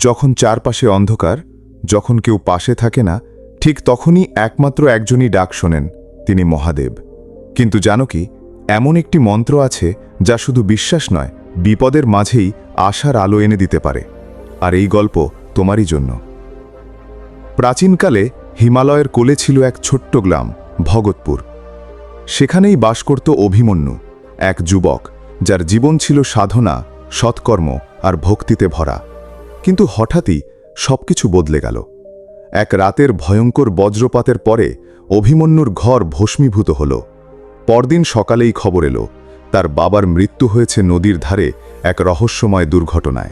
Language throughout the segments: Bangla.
যখন চারপাশে অন্ধকার, যখন কেউ পাশে থাকে না, ঠিক তখনই একমাত্র একজনই ডাক শোনেন, তিনি মহাদেব। কিন্তু জানো কি, এমন একটি মন্ত্র আছে যা শুধু বিশ্বাস নয়, বিপদের মাঝেই আশার আলো এনে দিতে পারে। আর এই গল্প তোমারই জন্য। প্রাচীনকালে হিমালয়ের কোলে ছিল এক ছোট্ট গ্রাম ভগতপুর সেখানেই বাস করত অভিমন্যু, এক যুবক, যার জীবন ছিল সাধনা, সৎকর্ম আর ভক্তিতে ভরা। কিন্তু হঠাৎই সবকিছু বদলে গেল। এক রাতের ভয়ঙ্কর বজ্রপাতের পরে অভিমন্যুর ঘর ভস্মীভূত হল। পরদিন সকালেই খবর এলো, তার বাবার মৃত্যু হয়েছে নদীর ধারে এক রহস্যময় দুর্ঘটনায়।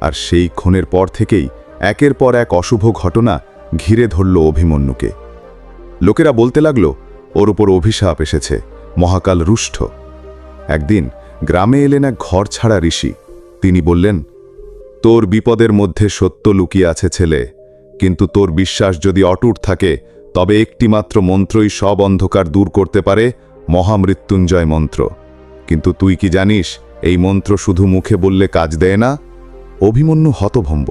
আর সেই ক্ষণের পর থেকেই একের পর এক অশুভ ঘটনা ঘিরে ধরল অভিমন্যুকে। লোকেরা বলতে লাগল, ওর উপর অভিশাপ এসেছে, মহাকাল রুষ্ঠ। একদিন গ্রামে এলেন এক ঘর ছাড়া ঋষি। তিনি বললেন তোর বিপদের মধ্যে সত্য লুকিয়ে আছে ছেলে। কিন্তু তোর বিশ্বাস যদি অটুট থাকে, তবে একটিমাত্র মন্ত্রই সব অন্ধকার দূর করতে পারে, মহামৃত্যুঞ্জয় মন্ত্র। কিন্তু তুই কি জানিস, এই মন্ত্র শুধু মুখে বললে কাজ দেয় না? অভিমন্যু হতভম্ব।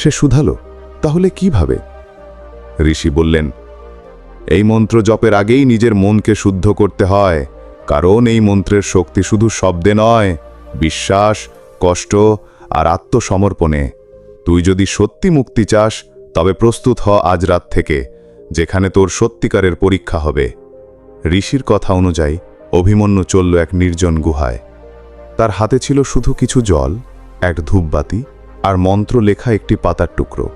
সে শুধালো, তাহলে কীভাবে ঋষি বললেন, এই মন্ত্র জপের আগেই নিজের মনকে শুদ্ধ করতে হয়, কারণ এই মন্ত্রের শক্তি শুধু শব্দে নয়, বিশ্বাস, কষ্ট আর আত্মসমর্পণে। তুই যদি সত্যি মুক্তি চাস, তবে প্রস্তুত হ আজ রাত থেকে, যেখানে তোর সত্যিকারের পরীক্ষা হবে। ঋষির কথা অনুযায়ী, অভিমন্যু চলল এক নির্জন গুহায়। তার হাতে ছিল শুধু কিছু জল, এক ধূপবাতি আর মন্ত্র লেখা একটি পাতার টুকরো।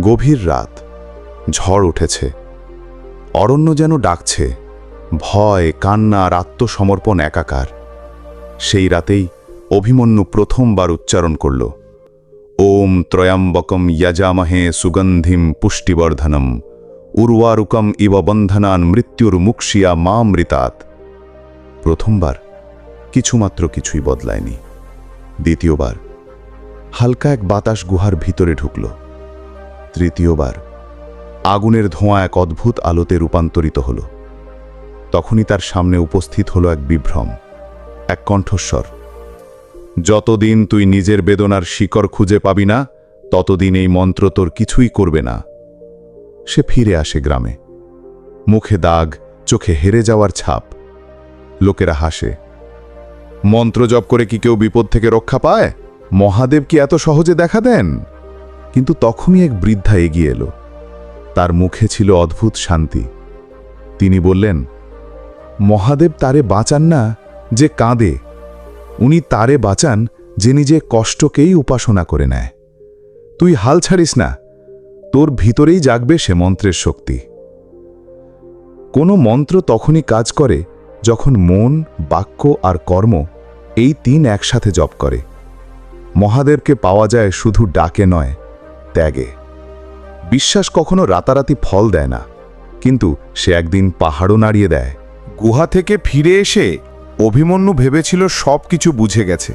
গভীর রাত, ঝড় উঠেছে। অরণ্য যেন ডাকছে, ভয়, কান্না আর আত্মসমর্পণ একাকার। সেই রাতেই অভিমন্যু প্রথমবার উচ্চারণ করল। ওম ত্রয়াম্বকম ইয়াজামহে সুগন্ধিম পুষ্টিবর্ধনম উর্বারুকম ইব বন্ধনান মৃত্যুর মুক্ষিয়া মামৃতাৎ প্রথমবার কিছুমাত্র কিছুই বদলায়নি। দ্বিতীয়বার হালকা এক বাতাস গুহার ভিতরে ঢুকল। তৃতীয়বার আগুনের ধোঁয়া এক অদ্ভুত আলোতে রূপান্তরিত হল। তখনই তার সামনে উপস্থিত হলো এক বিভ্রম, এক কণ্ঠস্বর। যতদিন তুই নিজের বেদনার শিকড় খুঁজে পাবি না, ততদিন এই মন্ত্র তোর কিছুই করবে না। সে ফিরে আসে গ্রামে। মুখে দাগ, চোখে হেরে যাওয়ার ছাপ। লোকেরা হাসে। মন্ত্র জপ করে কি কেউ বিপদ থেকে রক্ষা পায়? মহাদেব কি এত সহজে দেখা দেন? কিন্তু তখনই এক বৃদ্ধা এগিয়ে এলো। তার মুখে ছিল অদ্ভুত শান্তি। তিনি বললেন, মহাদেব তারে বাঁচান না, যে কাঁদে। উনি তারে বাঁচান যে নিজে কষ্টকেই উপাসনা করে নেয়। তুই হাল ছাড়িস না, তোর ভিতরেই জাগবে সে মন্ত্রের শক্তি। কোনো মন্ত্র তখনই কাজ করে যখন মন, বাক্য আর কর্ম এই তিন একসাথে জপ করে। মহাদেবকে পাওয়া যায় শুধু ডাকে নয়, ত্যাগে। বিশ্বাস কখনো রাতারাতি ফল দেয় না, কিন্তু সে একদিন পাহাড়ও নাড়িয়ে দেয়। গুহা থেকে ফিরে এসে অভিমন্যু ভেবেছিল সব কিছু বুঝে গেছে,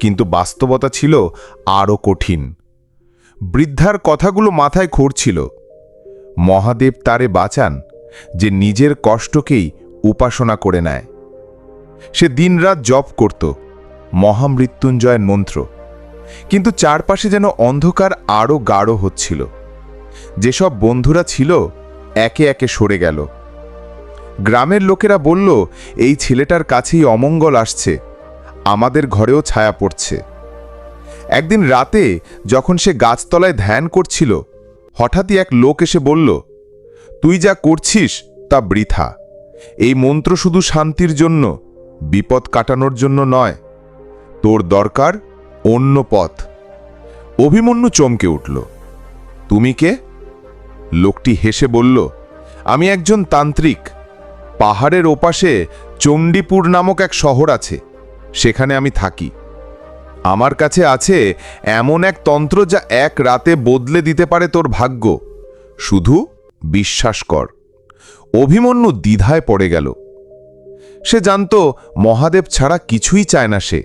কিন্তু বাস্তবতা ছিল আরও কঠিন। বৃদ্ধার কথাগুলো মাথায় ঘুরছিল মহাদেব তারে বাঁচান যে নিজের কষ্টকেই উপাসনা করে নেয়। সে দিনরাত জপ করত, মহামৃত্যুঞ্জয়ের মন্ত্র, কিন্তু চারপাশে যেন অন্ধকার আরও গাঢ় হচ্ছিল। যেসব বন্ধুরা ছিল, একে একে সরে গেল। গ্রামের লোকেরা বলল, এই ছেলেটার কাছেই অমঙ্গল আসছে। আমাদের ঘরেও ছায়া পড়ছে। একদিন রাতে যখন সে গাছতলায় ধ্যান করছিল, হঠাৎই এক লোক এসে বলল, তুই যা করছিস তা বৃথা। এই মন্ত্র শুধু শান্তির জন্য, বিপদ কাটানোর জন্য নয়। তোর দরকার অন্য পথ। অভিমন্যু চমকে উঠল, তুমি কে? লোকটি হেসে বলল, আমি একজন তান্ত্রিক। পাহাড়ের ওপাশে চণ্ডীপুর নামক এক শহর আছে, সেখানে আমি থাকি। আমার কাছে আছে এমন এক তন্ত্র যা এক রাতে বদলে দিতে পারে তোর ভাগ্য। শুধু বিশ্বাস কর, অভিমন্যু দ্বিধায় পড়ে গেল। সে জানত মহাদেব ছাড়া কিছুই চায় না সে।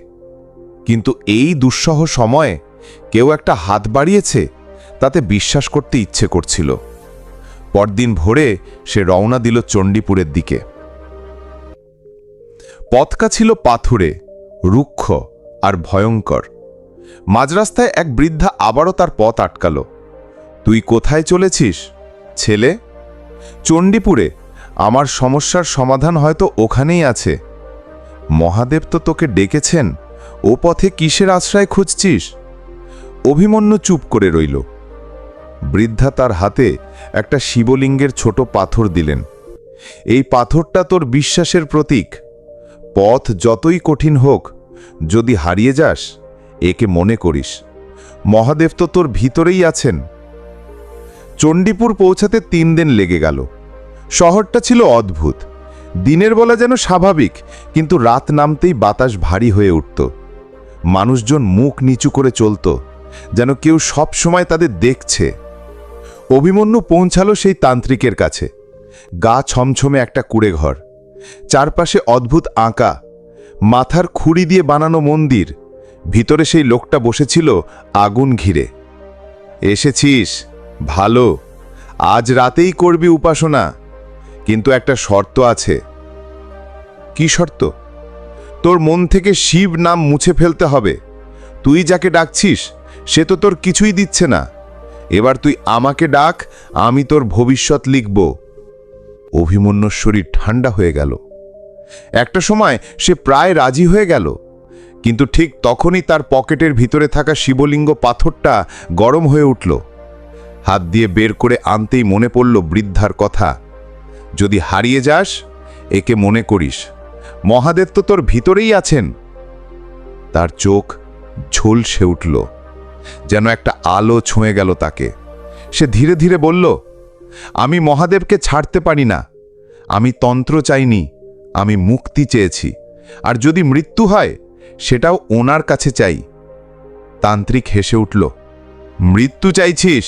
কিন্তু এই দুঃসহ সময়ে কেউ একটা হাত বাড়িয়েছে, তাতে বিশ্বাস করতে ইচ্ছে করছিল। পরদিন ভোরে সে রওনা দিল চণ্ডীপুরের দিকে। পথকা ছিল পাথুরে, রুক্ষ আর ভয়ঙ্কর। মাঝরাস্তায় এক বৃদ্ধা আবারও তার পথ আটকাল। তুই কোথায় চলেছিস, ছেলে? চণ্ডীপুরে, আমার সমস্যার সমাধান হয়তো ওখানেই আছে। মহাদেব তো তোকে ডেকেছেন, ও পথে কিসের আশ্রয় খুঁজছিস? অভিমন্যু চুপ করে রইল। বৃদ্ধা তার হাতে একটা শিবলিঙ্গের ছোট পাথর দিলেন। এই পাথরটা তোর বিশ্বাসের প্রতীক। পথ যতই কঠিন হোক, যদি হারিয়ে যাস, একে মনে করিস। মহাদেব তো তোর ভিতরেই আছেন। চণ্ডীপুর পৌঁছাতে তিন দিন লেগে গেল। শহরটা ছিল অদ্ভুত। দিনের বেলা যেন স্বাভাবিক, কিন্তু রাত নামতেই বাতাস ভারী হয়ে উঠত। মানুষজন মুখ নিচু করে চলত, যেন কেউ সব সময় তাদের দেখছে। অভিমন্যু পৌঁছালো সেই তান্ত্রিকের কাছে। গা ছমছমে একটা কুড়ে ঘর চারপাশে অদ্ভুত আঁকা। মাথার খুঁড়ি দিয়ে বানানো মন্দির। ভিতরে সেই লোকটা বসেছিল আগুন ঘিরে। এসেছিস? ভালো। আজ রাতেই করবি উপাসনা। কিন্তু একটা শর্ত আছে। কি শর্ত? তোর মন থেকে শিব নাম মুছে ফেলতে হবে। তুই যাকে ডাকছিস, সে তো তোর কিছুই দিচ্ছে না। এবার তুই আমাকে ডাক, আমি তোর ভবিষ্যৎ লিখব। অভিমন্যুর শরীর ঠান্ডা হয়ে গেল। একটা সময় সে প্রায় রাজি হয়ে গেল, কিন্তু ঠিক তখনই তার পকেটের ভিতরে থাকা শিবলিঙ্গ পাথরটা গরম হয়ে উঠল। হাত দিয়ে বের করে আনতেই মনে পড়ল বৃদ্ধার কথা। যদি হারিয়ে যাস, একে মনে করিস। মহাদেব তো তোর ভিতরেই আছেন। তার চোখ ঝলসে উঠল। যেন একটা আলো ছুঁয়ে গেল তাকে। সে ধীরে ধীরে বলল, আমি মহাদেবকে ছাড়তে পারি না। আমি তন্ত্র চাইনি, আমি মুক্তি চেয়েছি। আর যদি মৃত্যু হয়, সেটাও ওনার কাছে চাই। তান্ত্রিক হেসে উঠল, মৃত্যু চাইছিস?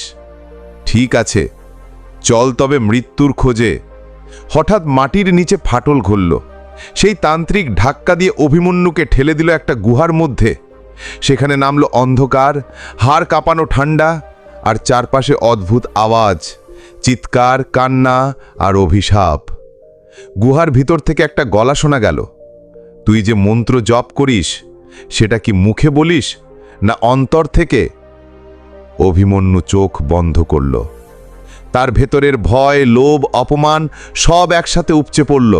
ঠিক আছে, চল তবে মৃত্যুর খোঁজে। হঠাৎ মাটির নিচে ফাটল ঘুরল। সেই তান্ত্রিক ধাক্কা দিয়ে অভিমন্যুকে ঠেলে দিল একটা গুহার মধ্যে। সেখানে নামল অন্ধকার, হাড় কাঁপানো ঠান্ডা আর চারপাশে অদ্ভুত আওয়াজ, চিৎকার, কান্না আর অভিশাপ। গুহার ভিতর থেকে একটা গলা শোনা গেল, তুই যে মন্ত্র জপ করিস, সেটা কি মুখে বলিস না অন্তর থেকে? অভিমন্যু চোখ বন্ধ করল। তার ভেতরের ভয়, লোভ, অপমান সব একসাথে উপচে পড়ল।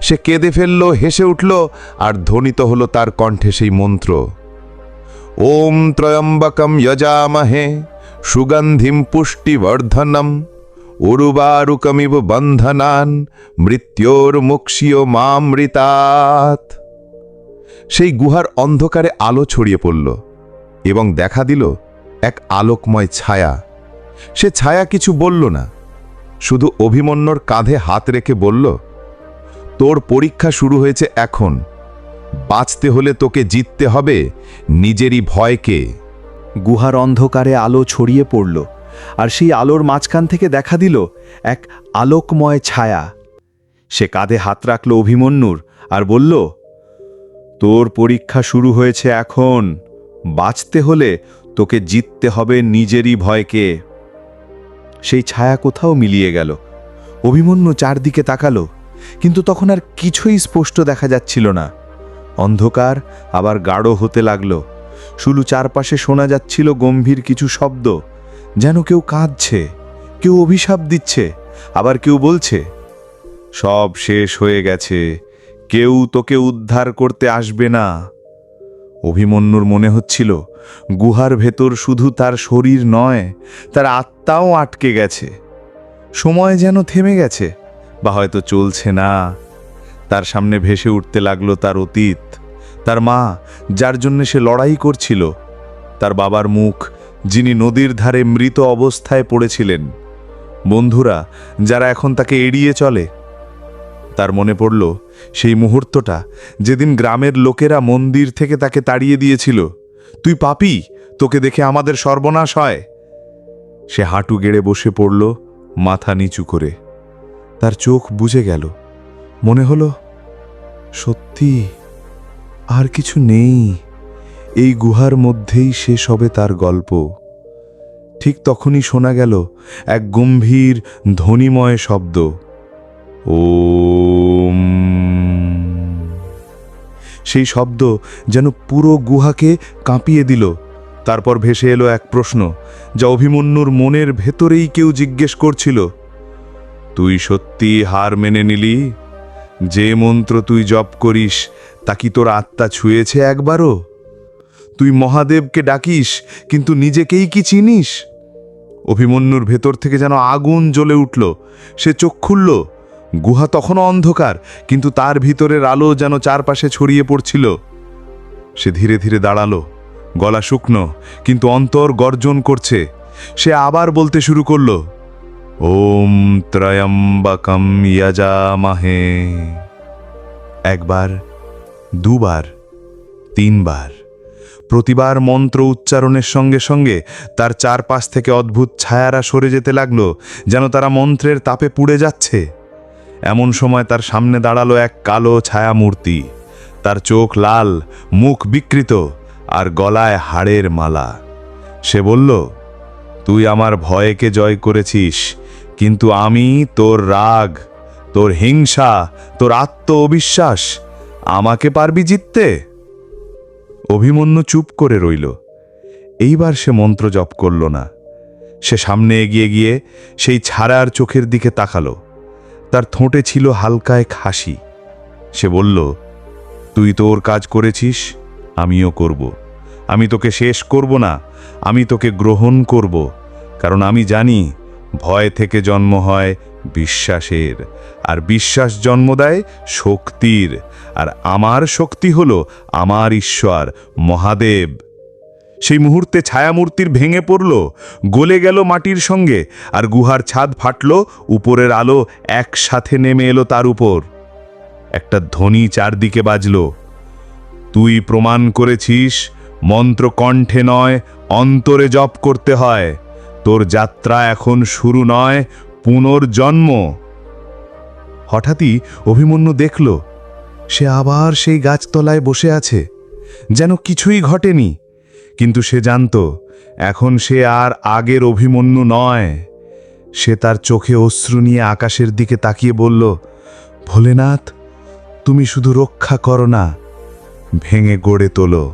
সে কেঁদে ফেলল, হেসে উঠল আর ধ্বনিত হলো তার কণ্ঠে সেই মন্ত্র। ওম ত্রয়ম্বকম যজামহে সুগন্ধিম পুষ্টিবর্ধনম উরুবারুকমিব বন্ধনান মৃত্যোর মুক্ষীয় মামৃতাৎ সেই গুহার অন্ধকারে আলো ছড়িয়ে পড়ল এবং দেখা দিল এক আলোকময় ছায়া। সে ছায়া কিছু বলল না, শুধু অভিমন্যর কাঁধে হাত রেখে বলল, তোর পরীক্ষা শুরু হয়েছে এখন। বাঁচতে হলে তোকে জিততে হবে নিজেরই ভয়কে। গুহার অন্ধকারে আলো ছড়িয়ে পড়ল, আর সেই আলোর মাঝখান থেকে দেখা দিল এক আলোকময় ছায়া। সে কাঁধে হাত রাখল অভিমন্যুর আর বলল, তোর পরীক্ষা শুরু হয়েছে এখন। বাঁচতে হলে তোকে জিততে হবে নিজেরই ভয়কে। সেই ছায়া কোথাও মিলিয়ে গেল। অভিমন্যু চারদিকে তাকালো, কিন্তু তখন আর কিছুই স্পষ্ট দেখা যাচ্ছিল না। অন্ধকার আবার গাঢ় হতে লাগল। শুলু চারপাশে শোনা যাচ্ছিল গম্ভীর কিছু শব্দ, যেন কেউ কাঁদছে, কেউ অভিশাপ দিচ্ছে, আবার কেউ বলছে, সব শেষ হয়ে গেছে, কেউ তোকে উদ্ধার করতে আসবে না। অভিমন্যুর মনে হচ্ছিল, গুহার ভেতর শুধু তার শরীর নয়, তার আত্মাও আটকে গেছে। সময় যেন থেমে গেছে, বা হয়তো চলছে না। তার সামনে ভেসে উঠতে লাগল তার অতীত, তার মা, যার জন্য সে লড়াই করছিল। তার বাবার মুখ, যিনি নদীর ধারে মৃত অবস্থায় পড়েছিলেন। বন্ধুরা, যারা এখন তাকে এড়িয়ে চলে, তার মনে পড়ল, সেই মুহূর্তটা যেদিন গ্রামের লোকেরা মন্দির থেকে তাকে তাড়িয়ে দিয়েছিল। তুই পাপি, তোকে দেখে আমাদের সর্বনাশ হয়। সে হাঁটু গেড়ে বসে পড়ল, মাথা নিচু করে। তার চোখ বুঝে গেল। মনে হলো, সত্যি আর কিছু নেই। এই গুহার মধ্যেই শেষ হবে তার গল্প। ঠিক তখনই শোনা গেল এক গম্ভীর ধ্বনিময় শব্দ। ও সেই শব্দ যেন পুরো গুহাকে কাঁপিয়ে দিল। তারপর ভেসে এলো এক প্রশ্ন, যা অভিমন্যুর মনের ভেতরেই কেউ জিজ্ঞেস করছিল, তুই সত্যি হার মেনে নিলি? যে মন্ত্র তুই জপ করিস, তা কি তোর আত্মা ছুঁয়েছে একবারও? তুই মহাদেবকে ডাকিস, কিন্তু নিজেকেই কি চিনিস? অভিমন্যুর ভেতর থেকে যেন আগুন জ্বলে উঠল, সে চোখ খুলল। গুহা তখনও অন্ধকার, কিন্তু তার ভিতরের আলো যেন চারপাশে ছড়িয়ে পড়ছিল। সে ধীরে ধীরে দাঁড়াল, গলা শুকনো, কিন্তু অন্তর গর্জন করছে। সে আবার বলতে শুরু করল ওম ত্রয়ম্বকম ইয়াজামাহে। একবার, দুবার, তিনবার, প্রতিবার মন্ত্র উচ্চারণের সঙ্গে সঙ্গে তার চারপাশ থেকে অদ্ভুত ছায়ারা সরে যেতে লাগল, যেন তারা মন্ত্রের তাপে পুড়ে যাচ্ছে। এমন সময় তার সামনে দাঁড়াল এক কালো ছায়ামূর্তি। তার চোখ লাল, মুখ বিকৃত, আর গলায় হাড়ের মালা। সে বলল, তুই আমার ভয়কে জয় করেছিস কিন্তু আমি তোর রাগ, তোর হিংসা, তোর আত্ম অবিশ্বাস আমাকে পারবি জিততে? অভিমন্যু চুপ করে রইল। এইবার সে মন্ত্র জপ করল না। সে সামনে এগিয়ে গিয়ে সেই ছাড়ার চোখের দিকে তাকালো। তার ঠোঁটে ছিল হালকায় খাসি সে বলল, তুই তোর কাজ করেছিস, আমিও করব। আমি তোকে শেষ করব না, আমি তোকে গ্রহণ করব। কারণ আমি জানি ভয় থেকে জন্ম হয় বিশ্বাসের। আর বিশ্বাস জন্ম দেয় শক্তির। আর আমার শক্তি হলো আমার ঈশ্বর, মহাদেব। সেই মুহূর্তে ছায়ামূর্তির ভেঙে পড়ল, গলে গেল মাটির সঙ্গে, আর গুহার ছাদ ফাটল, উপরের আলো একসাথে নেমে এলো তার উপর। একটা ধ্বনি চারদিকে বাজল, তুই প্রমাণ করেছিস মন্ত্র কণ্ঠে নয়, অন্তরে জপ করতে হয়। তোর যাত্রা এখন শুরু নয়, পুনর্জন্ম। হঠাৎই অভিমন্যু দেখল, সে আবার সেই গাছতলায় বসে আছে, যেন কিছুই ঘটেনি। কিন্তু সে জানত, এখন সে আর আগের অভিমন্যু নয়। সে তার চোখে অশ্রু নিয়ে আকাশের দিকে তাকিয়ে বলল, ভোলেনাথ, তুমি শুধু রক্ষা করো না, ভেঙে গড়ে তোলো।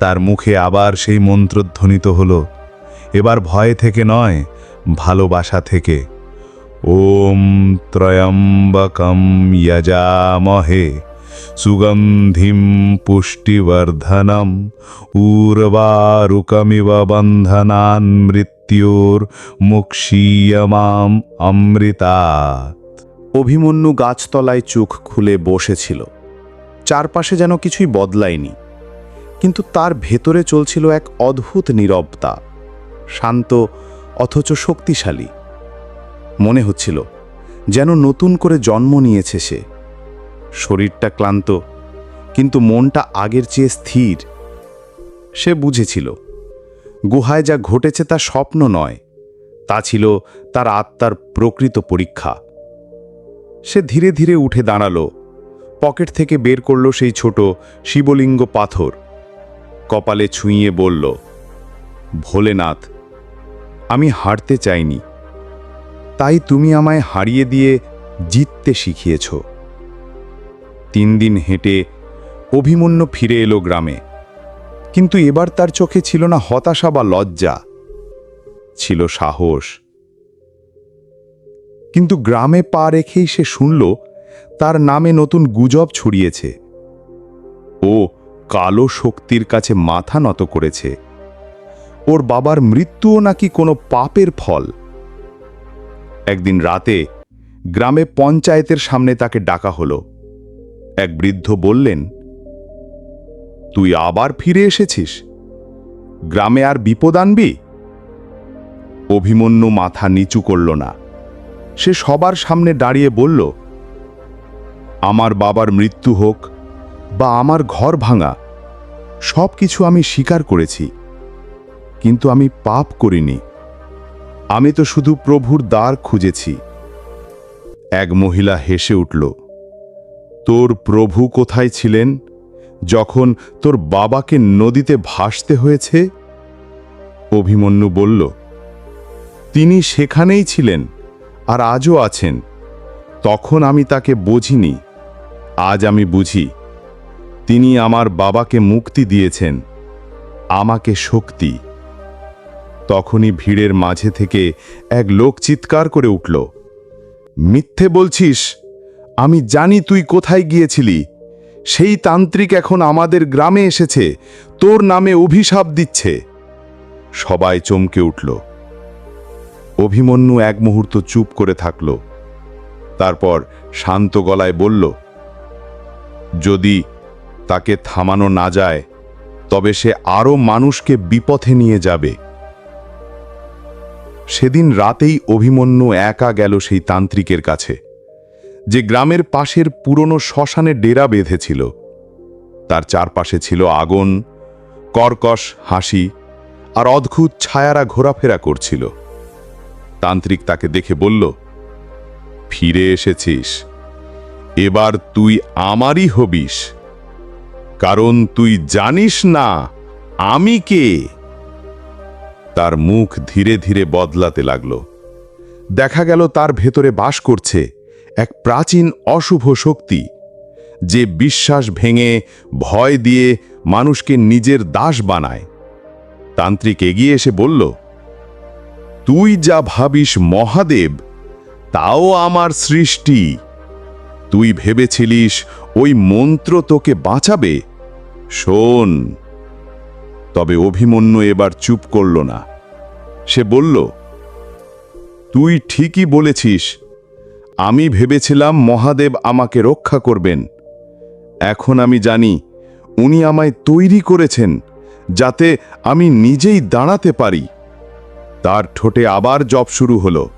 তার মুখে আবার সেই মন্ত্রধ্বনিত হলো এবার ভয় থেকে নয়, ভালোবাসা থেকে। ওম ত্রয়ম্বকম যজামহে সুগন্ধিম পুষ্টিবর্ধনম উর্বারুকমিব বন্ধনান মৃত্যুর মুক্ষীয়মাম অমৃতা অভিমন্যু গাছতলায় চোখ খুলে বসেছিল। চারপাশে যেন কিছুই বদলায়নি, কিন্তু তার ভেতরে চলছিল এক অদ্ভুত নীরবতা। শান্ত, অথচ শক্তিশালী। মনে হচ্ছিল, যেন নতুন করে জন্ম নিয়েছে সে। শরীরটা ক্লান্ত, কিন্তু মনটা আগের চেয়ে স্থির। সে বুঝেছিল, গুহায় যা ঘটেছে তা স্বপ্ন নয়, তা ছিল তার আত্মার প্রকৃত পরীক্ষা। সে ধীরে ধীরে উঠে দাঁড়াল, পকেট থেকে বের করল সেই ছোট শিবলিঙ্গ পাথর। কপালে ছুঁইয়ে বলল, ভোলেনাথ আমি হারতে চাইনি। তাই তুমি আমায় হারিয়ে দিয়ে জিততে শিখিয়েছ। তিন দিন হেঁটে অভিমন্যু ফিরে এলো গ্রামে। কিন্তু এবার তার চোখে ছিল না হতাশা বা লজ্জা, ছিল সাহস। কিন্তু গ্রামে পা রেখেই সে শুনল, তার নামে নতুন গুজব ছড়িয়েছে। ও কালো শক্তির কাছে মাথা নত করেছে। ওর বাবার মৃত্যুও নাকি কোনো পাপের ফল। একদিন রাতে গ্রামে পঞ্চায়েতের সামনে তাকে ডাকা হলো। এক বৃদ্ধ বললেন, তুই আবার ফিরে এসেছিস? গ্রামে আর বিপদ আনবি? অভিমন্যু মাথা নিচু করল না। সে সবার সামনে দাঁড়িয়ে বলল, আমার বাবার মৃত্যু হোক বা আমার ঘর ভাঙা সব কিছু আমি স্বীকার করেছি। কিন্তু আমি পাপ করিনি। আমি তো শুধু প্রভুর দ্বার খুঁজেছি। এক মহিলা হেসে উঠল, তোর প্রভু কোথায় ছিলেন যখন তোর বাবাকে নদীতে ভাসতে হয়েছে? অভিমন্যু বলল, তিনি সেখানেই ছিলেন আর আজও আছেন। তখন আমি তাকে বুঝিনি, আজ আমি বুঝি। তিনি আমার বাবাকে মুক্তি দিয়েছেন, আমাকে শক্তি তখনই ভিড়ের মাঝে থেকে এক লোক চিৎকার করে উঠল, মিথ্যে বলছিস? আমি জানি তুই কোথায় গিয়েছিলি। সেই তান্ত্রিক এখন আমাদের গ্রামে এসেছে, তোর নামে অভিশাপ দিচ্ছে। সবাই চমকে উঠল। অভিমন্যু এক মুহূর্ত চুপ করে থাকল। তারপর শান্ত গলায় বলল, যদি তাকে থামানো না যায়, তবে সে আরও মানুষকে বিপথে নিয়ে যাবে। সেদিন রাতেই অভিমন্যু একা গেল সেই তান্ত্রিকের কাছে, যে গ্রামের পাশের পুরনো শ্মশানে ডেরা বেঁধেছিল। তার চারপাশে ছিল আগুন, কর্কশ, হাসি আর অদ্ভুত ছায়ারা ঘোরাফেরা করছিল। তান্ত্রিক তাকে দেখে বলল, ফিরে এসেছিস। এবার তুই আমারই হবিস। কারণ তুই জানিস না আমি কে। তার মুখ ধীরে ধীরে বদলাতে লাগল। দেখা গেল তার ভেতরে বাস করছে এক প্রাচীন অশুভ শক্তি, যে বিশ্বাস ভেঙে ভয় দিয়ে মানুষকে নিজের দাস বানায়। তান্ত্রিক এগিয়ে এসে বলল, তুই যা ভাবিস মহাদেব, তাও আমার সৃষ্টি। তুই ভেবেছিলিস ওই মন্ত্র তোকে বাঁচাবে? শোন তবে অভিমন্যু এবার চুপ করল না। সে বলল, তুই ঠিকই বলেছিস। আমি ভেবেছিলাম মহাদেব আমাকে রক্ষা করবেন। এখন আমি জানি উনি আমায় তৈরি করেছেন, যাতে আমি নিজেই দাঁড়াতে পারি। তার ঠোঁটে আবার জপ শুরু হলো।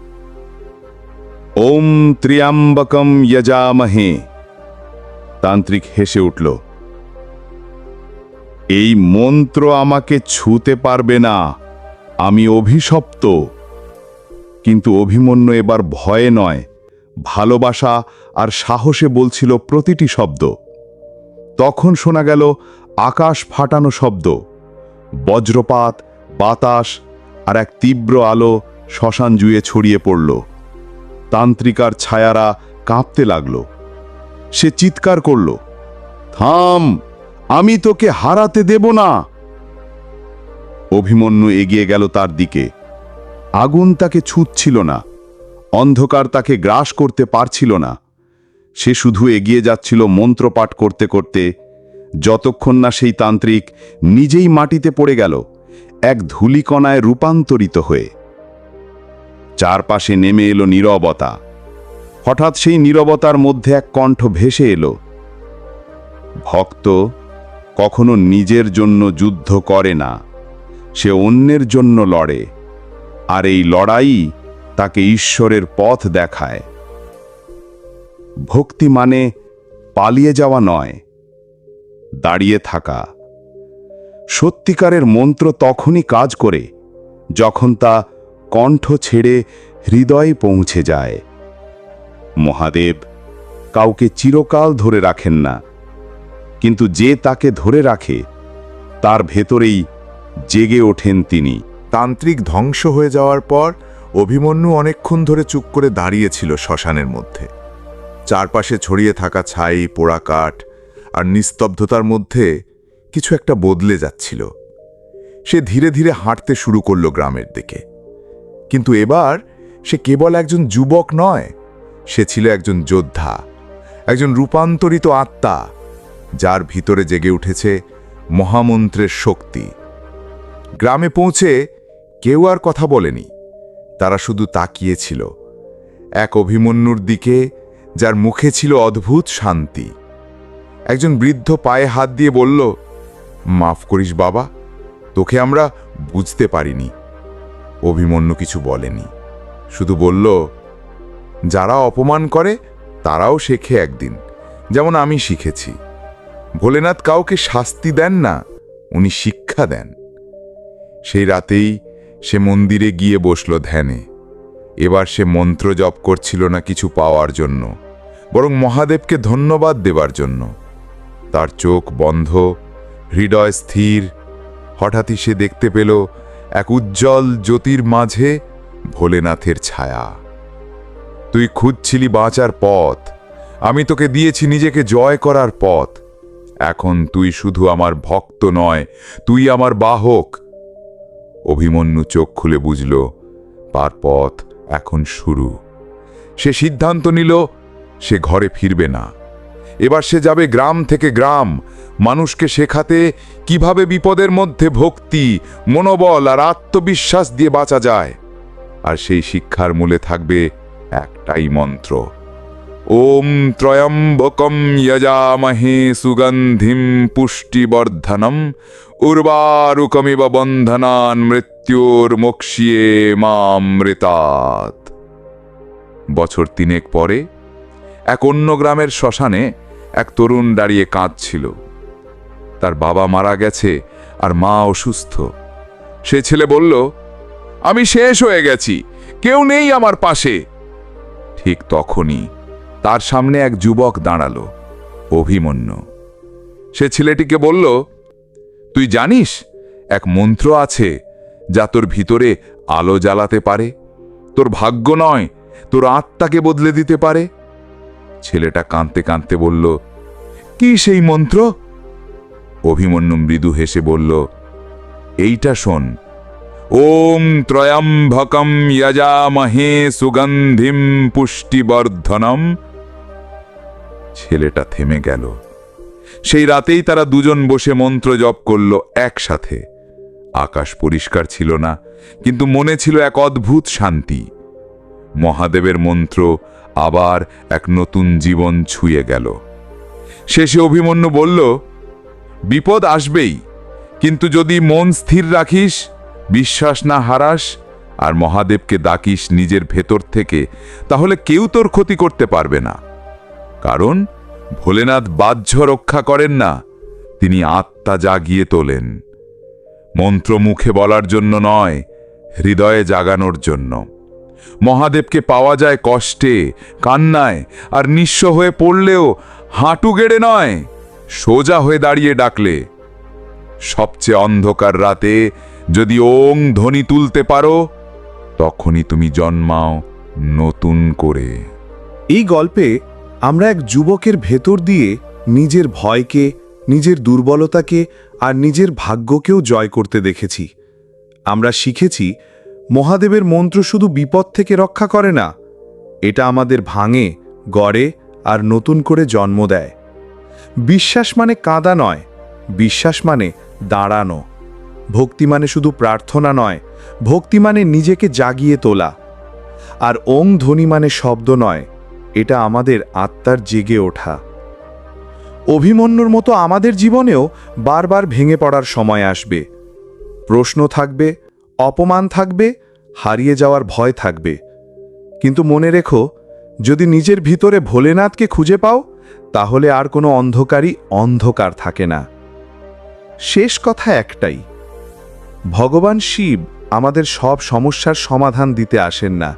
ওম ত্রিয়াম্বকম যজামহে। তান্ত্রিক হেসে উঠল। এই মন্ত্র আমাকে ছুতে পারবে না। আমি অভিশপ্ত। কিন্তু অভিমন্যু এবার ভয়ে নয়। ভালোবাসা আর সাহসে বলছিল প্রতিটি শব্দ। তখন শোনা গেল আকাশ ফাটানো শব্দ। বজ্রপাত, বাতাস আর এক তীব্র আলো শ্মশান জুয়ে ছড়িয়ে পড়ল। তান্ত্রিকার ছায়ারা কাঁপতে লাগল। সে চিৎকার করল, থাম! আমি তোকে হারাতে দেব না। অভিমন্যু এগিয়ে গেল তার দিকে। আগুন তাকে ছুঁচ্ছিল না। অন্ধকার তাকে গ্রাস করতে পারছিল না। সে শুধু এগিয়ে যাচ্ছিল মন্ত্রপাঠ করতে করতে। যতক্ষণ না সেই তান্ত্রিক নিজেই মাটিতে পড়ে গেল, এক ধূলিকণায় রূপান্তরিত হয়ে। চারপাশে নেমে এলো নীরবতা। হঠাৎ সেই নীরবতার মধ্যে এক কণ্ঠ ভেসে এলো। ভক্ত কখনো নিজের জন্য যুদ্ধ করে না। সে অন্যের জন্য লড়ে। আর এই লড়াই তাকে ঈশ্বরের পথ দেখায়। ভক্তি মানে পালিয়ে যাওয়া নয়, দাঁড়িয়ে থাকা। সত্যিকারের মন্ত্র তখনই কাজ করে যখন তা কণ্ঠ ছেড়ে হৃদয়ে পৌঁছে যায়। মহাদেব, কাউকে চিরকাল ধরে রাখেন না। কিন্তু যে তাকে ধরে রাখে, তার ভেতরেই জেগে ওঠেন তিনি। তান্ত্রিক ধ্বংস হয়ে যাওয়ার পর অভিমন্যু অনেকক্ষণ ধরে চুপ করে দাঁড়িয়েছিল শ্মশানের মধ্যে। চারপাশে ছড়িয়ে থাকা ছাই পোড়া কাঠ আর নিস্তব্ধতার মধ্যে কিছু একটা বদলে যাচ্ছিল। সে ধীরে ধীরে হাঁটতে শুরু করল গ্রামের দিকে। কিন্তু এবার সে কেবল একজন যুবক নয়, সে ছিল একজন যোদ্ধা, একজন রূপান্তরিত আত্মা। যার ভিতরে জেগে উঠেছে মহামন্ত্রের শক্তি। গ্রামে পৌঁছে কেউ আর কথা বলেনি। তারা শুধু তাকিয়েছিল। এক অভিমন্যুর দিকে, যার মুখে ছিল অদ্ভুত শান্তি। একজন বৃদ্ধ পায়ে হাত দিয়ে বলল, মাফ করিস বাবা, তোকে আমরা বুঝতে পারিনি। অভিমন্যু কিছু বলেনি। শুধু বলল, যারা অপমান করে, তারাও শেখে একদিন। যেমন আমি শিখেছি। ভোলেনাথ কাউকে শাস্তি দেন না, উনি শিক্ষা দেন। সেই রাতেই সে মন্দিরে গিয়ে বসল ধ্যানে। এবার সে মন্ত্র জপ করছিল না কিছু পাওয়ার জন্য, বরং মহাদেবকে ধন্যবাদ দেবার জন্য। তার চোখ বন্ধ, হৃদয় স্থির। হঠাৎই সে দেখতে পেল এক উজ্জ্বল জ্যোতির মাঝে ভোলেনাথের ছায়া। তুই খুঁজছিলি বাঁচার পথ, আমি তোকে দিয়েছি নিজেকে জয় করার পথ এখন তুই শুধু আমার ভক্ত নয়, তুই আমার বাহক। অভিমন্যু চোখ খুলে বুঝল পার পথ এখন শুরু। সে সিদ্ধান্ত নিল, সে ঘরে ফিরবে না। এবার সে যাবে গ্রাম থেকে গ্রাম, মানুষকে শেখাতে কীভাবে বিপদের মধ্যে ভক্তি, মনোবল আর আত্মবিশ্বাস দিয়ে বাঁচা যায়। আর সেই শিক্ষার মূলে থাকবে একটাই মন্ত্র। ওম ত্রয়ম্বকম যজামহে সুগন্ধিম পুষ্টিবর্ধনম উর্বারুকমিব বন্ধনান মৃত্যুর মোক্ষিয়ে মামৃতাৎ বছর তিনেক পরে এক অন্য গ্রামের শ্মশানে এক তরুণ দাঁড়িয়ে কাঁদছিল। তার বাবা মারা গেছে আর মা অসুস্থ। সে ছেলে বলল, আমি শেষ হয়ে গেছি, কেউ নেই আমার পাশে। ঠিক তখনই তার সামনে এক যুবক দাঁড়াল, অভিমন্যু। সে ছেলেটিকে বলল, তুই জানিস, এক মন্ত্র আছে যা তোর ভিতরে আলো জ্বালাতে পারে, তোর ভাগ্য নয়, তোর আত্মাকে বদলে দিতে পারে? ছেলেটা কাঁদতে কাঁদতে বলল, কি সেই মন্ত্র? অভিমন্যু মৃদু হেসে বলল, এইটা শোন, ওম ত্রয়ম্ভকম যজামহে সুগন্ধিম পুষ্টিবর্ধনম ছেলেটা থেমে গেল। সেই রাতেই তারা দুজন বসে মন্ত্র জপ করল একসাথে। আকাশ পরিষ্কার ছিল না, কিন্তু মনে ছিল এক অদ্ভুত শান্তি। মহাদেবের মন্ত্র আবার এক নতুন জীবন ছুঁয়ে গেল। শেষে অভিমন্যু বলল, বিপদ আসবেই, কিন্তু যদি মন স্থির রাখিস, বিশ্বাস না হারাস, আর মহাদেবকে ডাকিস নিজের ভেতর থেকে, তাহলে কেউ তোর ক্ষতি করতে পারবে না। কারণ ভোলেনাথ বাহ্য রক্ষা করেন না, তিনি আত্মা জাগিয়ে তোলেন। মন্ত্র মুখে বলার জন্য নয়, হৃদয়ে জাগানোর জন্য। মহাদেবকে পাওয়া যায় কষ্টে, কান্নায়, আর নিঃস্ব হয়ে পড়লেও হাঁটু গেড়ে নয়, সোজা হয়ে দাঁড়িয়ে ডাকলে। সবচেয়ে অন্ধকার রাতে যদি ওং ধ্বনি তুলতে পারো, তখনই তুমি জন্মাও নতুন করে। এই গল্পে আমরা এক যুবকের ভেতর দিয়ে নিজের ভয়কে, নিজের দুর্বলতাকে আর নিজের ভাগ্যকেও জয় করতে দেখেছি। আমরা শিখেছি, মহাদেবের মন্ত্র শুধু বিপদ থেকে রক্ষা করে না, এটা আমাদের ভাঙে, গড়ে আর নতুন করে জন্ম দেয়। বিশ্বাস মানে কাঁদা নয়, বিশ্বাস মানে দাঁড়ানো। ভক্তি মানে শুধু প্রার্থনা নয়, ভক্তি মানে নিজেকে জাগিয়ে তোলা। আর ওং ধ্বনি মানে শব্দ নয় এটা আমাদের আত্মার জেগে ওঠা। অভিমন্যুর মতো আমাদের জীবনেও বারবার ভেঙে পড়ার সময় আসবে। প্রশ্ন থাকবে, অপমান থাকবে, হারিয়ে যাওয়ার ভয় থাকবে। কিন্তু মনে রেখো, যদি নিজের ভিতরে ভোলেনাথকে খুঁজে পাও, তাহলে আর কোনো অন্ধকারই অন্ধকার থাকে না। শেষ কথা একটাই, ভগবান শিব আমাদের সব সমস্যার সমাধান দিতে আসেন না।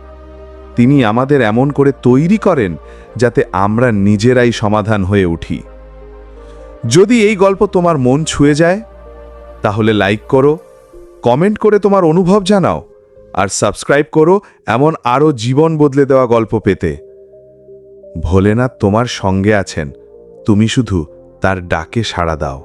তিনি আমাদের এমন করে তৈরি করেন যাতে আমরা নিজেরাই সমাধান হয়ে উঠি। যদি এই গল্প তোমার মন ছুঁয়ে যায়, তাহলে লাইক করো কমেন্ট করে তোমার অনুভব জানাও, আর সাবস্ক্রাইব করো এমন আরও জীবন বদলে দেওয়া গল্প পেতে। ভোলেনাথ তোমার সঙ্গে আছেন, তুমি শুধু তার ডাকে সাড়া দাও।